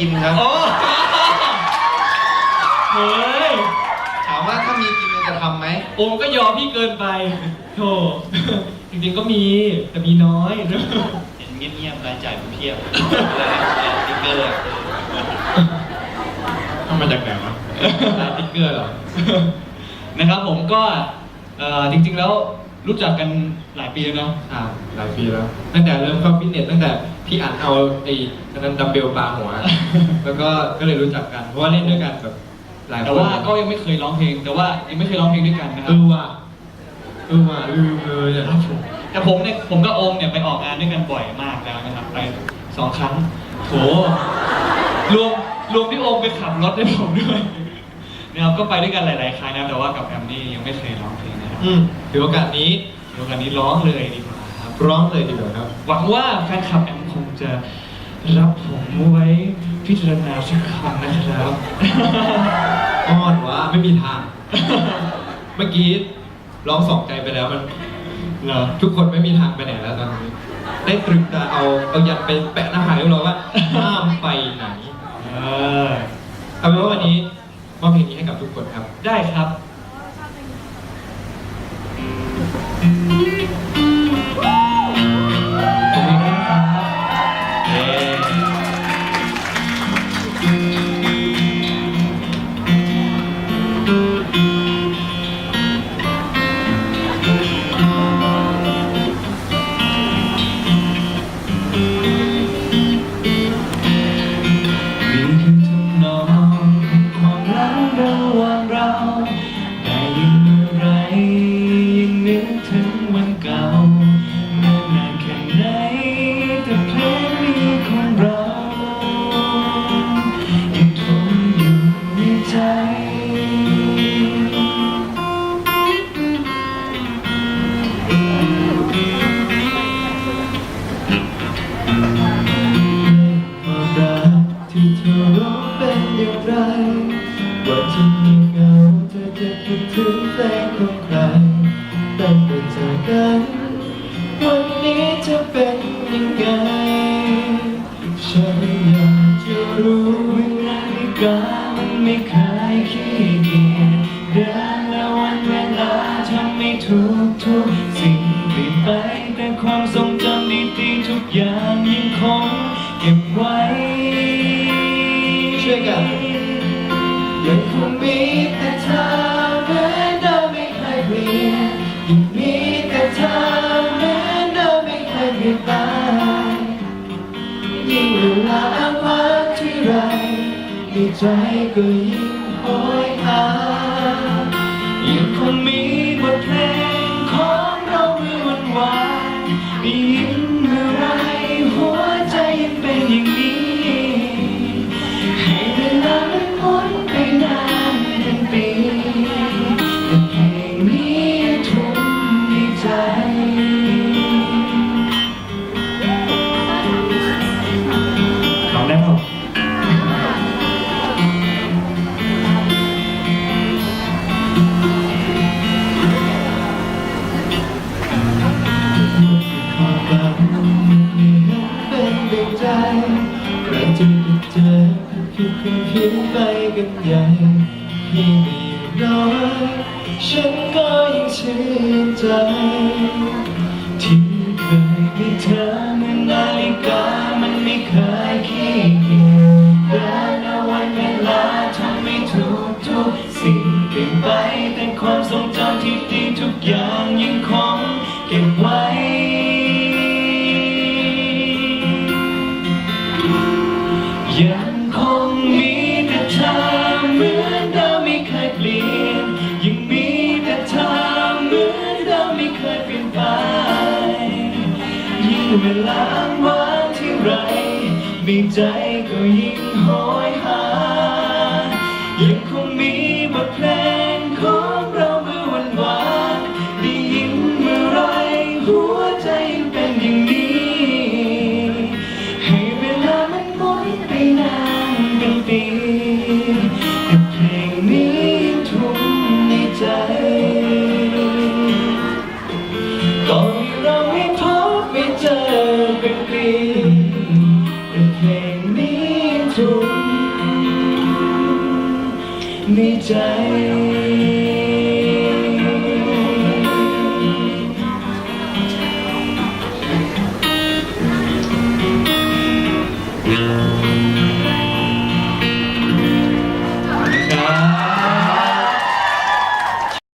กินครับ โอ้เฮ้ยถามว่าถ้ามีกินจะทำไหมโอมก็ยอมพี่เกินไปโธ่จริงๆก็มีแต่มีน้อย เห็นเงียบๆรายจ่ายผมเพียบสติ๊กเกอร์เอามาจากไหนวะร้านติ๊กเกอร์เหรอ นะครับผมก็เอ่อจริงๆแล้ว รู้จักกันหลายปีแล้วเนาะอ่าหลายปีแล้ว ตั้งแต่เริ่มเข้าฟิตเนสตั้งแต่พี่อันเอาไอ้อันนั้นดัมเบลปาหัว แล้วก็ก็เลยรู้จักกัน เพราะว่าเล่นด้วยกันแบบหลายคนแต่ว่าก็ยังไม่เคยร้องเพลง แต่ว่ายังไม่เคยร้องเพลงด้วยกันนะคเอรับอว่ะเออว่ะลืมเลยอะแต่ผมเนี่ยผมกับโอมเนี่ยไปออกงานด้วยกันบ่อยมากแล้วนะครับ ไปสองครั้งโถรวมรวมที่โอมไปขับรถให้ผมด้วย นะครับก็ไปด้วยกันหลาย ๆ ครั้งนะแต่ว่ากับแอมนี่ยังไม่เคยร้องเพลงนะครับอืมถือโอกาสนี้เดี๋ยวกันนี้ร้องเลยดีกว่าครับร้องเลยดีกว่าครับ หวังว่าแฟนคลับแอมคงจะรับผมไว้พิจารณาสักครั้งนะครับ อ้อนวะไม่มีทาง เมื่อกี้ร้องสองใจไปแล้วมันเหรอทุกคนไม่มีทางไปไหนแล้วตอนนี้ ได้ตรึกตาเอาเอายันไปแปะหน้าผากเรียบร้อยว่าห้ามไปไหน เออเอาเป็นว่าวันนี้ มอบเพลงนี้ให้กับทุกคนครับ ได้ครับ ความรักที่เธอรู้เป็นอย่างไรวันที่มีเงาเธอจะคิดถึงเพลงของใครตั้งแต่เจอกัน วันนี้จะเป็นยังไง ฉันอยากจะรู้นาฬิการมันไม่เคยขี้เในใจก็ยิ่งโหยหายังคงมี เห็นเป็นดังใจใครจะได้เจอคิดเพียงเพียงไปกันใหญ่พี่มีน้อยฉันก็ยังชื่นใจ เวลาว่างที่ไร มีใจก็ยิ่งโหยหายังคง ในใจ